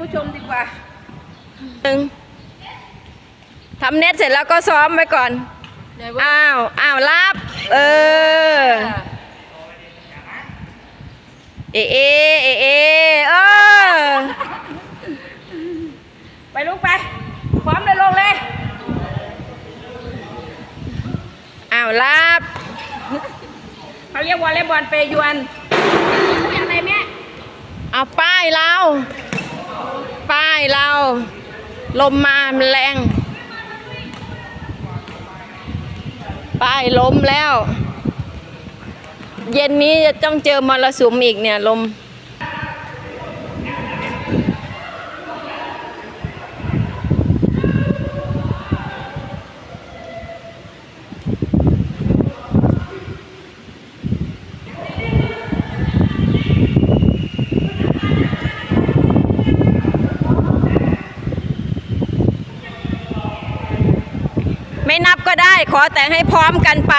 ผู้ชมดีกว่าหนึ่งทำเน็ตเสร็จแล้วก็ซ้อมไว้ก่อนไหนว่าอ้าว อ้าวรับ เออ เอเอเอเอเออ ไปลูกไป พร้อมเลยลงเลย อ้าวรับเขาเรียกวอลเลย์บอลเปยวนเรียกอะไรแม่เอาป้ายเราป้าย เรา ลมมามันแรง ป้ายล้มแล้ว เย็นนี้จะต้องเจอมรสุมอีกเนี่ยลม ก็ได้ ขอแต่งให้พร้อมกันไป